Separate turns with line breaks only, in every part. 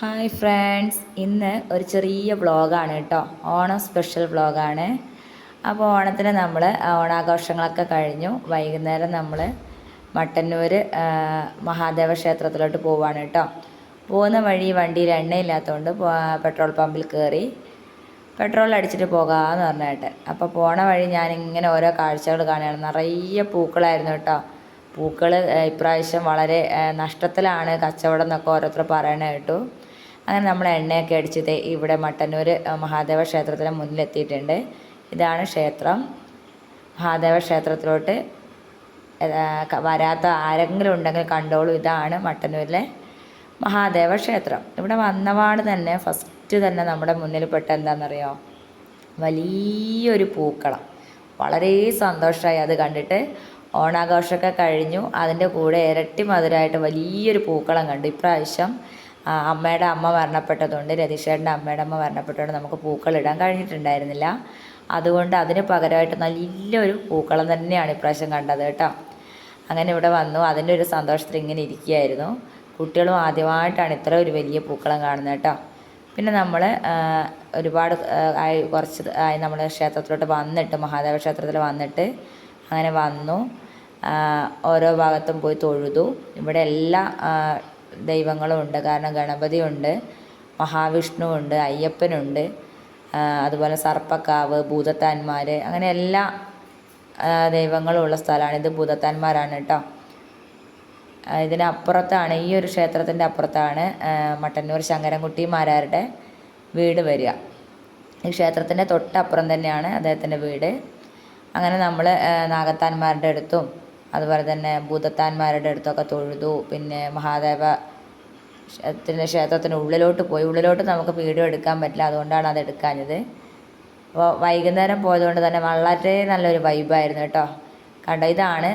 Hi friends ഇന്ന് ഒരു ചെറിയ വ്ളോഗാണ് കേട്ടോ. ഓണം സ്പെഷ്യൽ വ്ളോഗാണ്. അപ്പോൾ ഓണത്തിന് നമ്മൾ ഓണാഘോഷങ്ങളൊക്കെ കഴിഞ്ഞു. വൈകുന്നേരം നമ്മൾ മട്ടന്നൂർ മഹാദേവ ക്ഷേത്രത്തിലോട്ട് പോവാണ് കേട്ടോ. പോകുന്ന വഴി വണ്ടിയിൽ എണ്ണയില്ലാത്തതുകൊണ്ട് പെട്രോൾ പമ്പിൽ കയറി പെട്രോൾ അടിച്ചിട്ട് പോകാമെന്ന് പറഞ്ഞിട്ട് അപ്പോൾ പോണ വഴി ഞാനിങ്ങനെ ഓരോ കാഴ്ചകൾ കാണുകയാണ്. നിറയെ പൂക്കളായിരുന്നു കേട്ടോ. പൂക്കൾ ഇപ്രാവശ്യം വളരെ നഷ്ടത്തിലാണ് കച്ചവടം എന്നൊക്കെ ഓരോരുത്തർ പറയണ കേട്ടു. അങ്ങനെ നമ്മൾ എണ്ണയൊക്കെ അടിച്ചിട്ട് ഇവിടെ മട്ടന്നൂർ മഹാദേവ ക്ഷേത്രത്തിന് മുന്നിലെത്തിയിട്ടുണ്ട്. ഇതാണ് ക്ഷേത്രം. മഹാദേവ ക്ഷേത്രത്തിലോട്ട് വരാത്ത ആരെങ്കിലും ഉണ്ടെങ്കിൽ കണ്ടോളൂ. ഇതാണ് മട്ടന്നൂരിലെ മഹാദേവ ക്ഷേത്രം. ഇവിടെ വന്നപാട് തന്നെ ഫസ്റ്റ് തന്നെ നമ്മുടെ മുന്നിൽ പെട്ട എന്താണെന്നറിയോ വലിയൊരു പൂക്കളം. വളരെ സന്തോഷമായി അത് കണ്ടിട്ട്. ഓണാഘോഷമൊക്കെ കഴിഞ്ഞു. അതിന്റെ കൂടെ ഇരട്ടി മധുരമായിട്ട് വലിയൊരു പൂക്കളം കണ്ടു. ഇപ്രാവശ്യം അമ്മയുടെ അമ്മ മരണപ്പെട്ടതുകൊണ്ട് രതീഷേട്ടന്റെ അമ്മയുടെ അമ്മ മരണപ്പെട്ടതുകൊണ്ട് നമുക്ക് പൂക്കൾ ഇടാൻ കഴിഞ്ഞിട്ടുണ്ടായിരുന്നില്ല. അതുകൊണ്ട് അതിന് പകരമായിട്ട് നല്ലൊരു പൂക്കളം തന്നെയാണ് ഇപ്രാവശ്യം കണ്ടത് കേട്ടോ. അങ്ങനെ ഇവിടെ വന്നു. അതിന്റെ ഒരു സന്തോഷത്തിൽ ഇങ്ങനെ ഇരിക്കുകയായിരുന്നു. കുട്ടികളും ആദ്യമായിട്ടാണ് ഇത്ര ഒരു വലിയ പൂക്കളം കാണുന്നത് കേട്ടോ. പിന്നെ നമ്മൾ ഒരുപാട് ആയി കുറച്ച് ആയി നമ്മൾ ക്ഷേത്രത്തിലോട്ട് വന്നിട്ട് മഹാദേവ ക്ഷേത്രത്തിൽ വന്നിട്ട് അങ്ങനെ വന്നു. ഓരോ ഭാഗത്തും പോയി തൊഴുതു. ഇവിടെ എല്ലാ ആ, ദൈവങ്ങളും ഉണ്ട് കാരണം ഗണപതി ഉണ്ട് മഹാവിഷ്ണു ഉണ്ട് അയ്യപ്പനുണ്ട് അതുപോലെ സർപ്പക്കാവ് ഭൂതത്താന്മാർ അങ്ങനെ എല്ലാ ദൈവങ്ങളുള്ള സ്ഥലമാണ്. ഇത് ഭൂതത്താന്മാരാണ് കേട്ടോ. ഇതിനപ്പുറത്താണ് ഈ ഒരു ക്ഷേത്രത്തിന്റെ അപ്പുറത്താണ് മട്ടന്നൂർ ശങ്കരൻകുട്ടി മാരാരുടെ വീട് വരിക. ഈ ക്ഷേത്രത്തിന്റെ തൊട്ടപ്പുറം തന്നെയാണ് അദ്ദേഹത്തിന്റെ വീട്. അങ്ങനെ നമ്മൾ നാഗത്താന്മാരുടെ അടുത്തും അതുപോലെ തന്നെ ഭൂതത്താന്മാരുടെ അടുത്തൊക്കെ തൊഴുതു. പിന്നെ മഹാദേവ ക്ഷേത്രത്തിന്റെ ക്ഷേത്രത്തിന് ഉള്ളിലോട്ട് പോയി. ഉള്ളിലോട്ട് നമുക്ക് വീഡിയോ എടുക്കാൻ പറ്റില്ല. അതുകൊണ്ടാണ് അത് എടുക്കാഞ്ഞത്. അപ്പോൾ വൈകുന്നേരം പോയതുകൊണ്ട് തന്നെ വളരെ നല്ലൊരു വൈബായിരുന്നു കേട്ടോ. കണ്ട? ഇതാണ്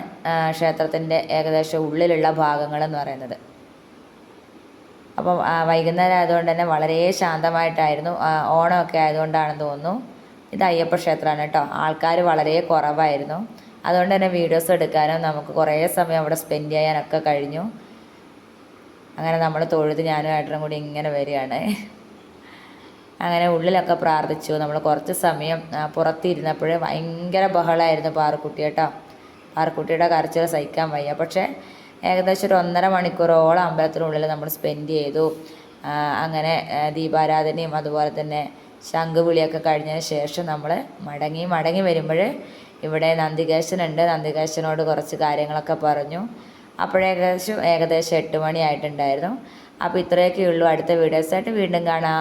ക്ഷേത്രത്തിന്റെ ഏകദേശം ഉള്ളിലുള്ള ഭാഗങ്ങളെന്ന് പറയുന്നത്. അപ്പം വൈകുന്നേരം ആയതുകൊണ്ട് തന്നെ വളരെ ശാന്തമായിട്ടായിരുന്നു. ഓണമൊക്കെ ആയതുകൊണ്ടാണെന്ന് തോന്നുന്നു. ഇത് അയ്യപ്പ ക്ഷേത്രമാണ് കേട്ടോ. ആൾക്കാർ വളരെ കുറവായിരുന്നു. അതുകൊണ്ട് തന്നെ വീഡിയോസ് എടുക്കാനും നമുക്ക് കുറേ സമയം അവിടെ സ്പെൻഡ് ചെയ്യാനൊക്കെ കഴിഞ്ഞു. അങ്ങനെ നമ്മൾ തൊഴുത് ഞാനും ഏട്ടനും കൂടി ഇങ്ങനെ വരികയാണ്. അങ്ങനെ ഉള്ളിലൊക്കെ പ്രാർത്ഥിച്ചു. നമ്മൾ കുറച്ച് സമയം പുറത്തിരുന്നപ്പോൾ ഭയങ്കര ബഹളമായിരുന്നു പാറക്കുട്ടി കേട്ടോ. പാറക്കുട്ടിയുടെ കരച്ചിൽ സഹിക്കാൻ വയ്യ. പക്ഷേ ഏകദേശം ഒരു ഒന്നര മണിക്കൂറോളം അമ്പലത്തിനുള്ളിൽ നമ്മൾ സ്പെൻഡ് ചെയ്തു. അങ്ങനെ ദീപാരാധനയും അതുപോലെ തന്നെ ശംഖുവിളിയൊക്കെ കഴിഞ്ഞതിന് ശേഷം നമ്മൾ മടങ്ങി മടങ്ങി വരുമ്പോൾ ഇവിടെ നന്ദികേശനുണ്ട്. നന്ദികേശനോട് കുറച്ച് കാര്യങ്ങളൊക്കെ പറഞ്ഞു. അപ്പോഴേകദേശം ഏകദേശം എട്ട് മണിയായിട്ടുണ്ടായിരുന്നു. അപ്പോൾ ഇത്രയൊക്കെ ഉള്ളൂ അടുത്ത വീഡിയോസായിട്ട് വീണ്ടും കാണാം.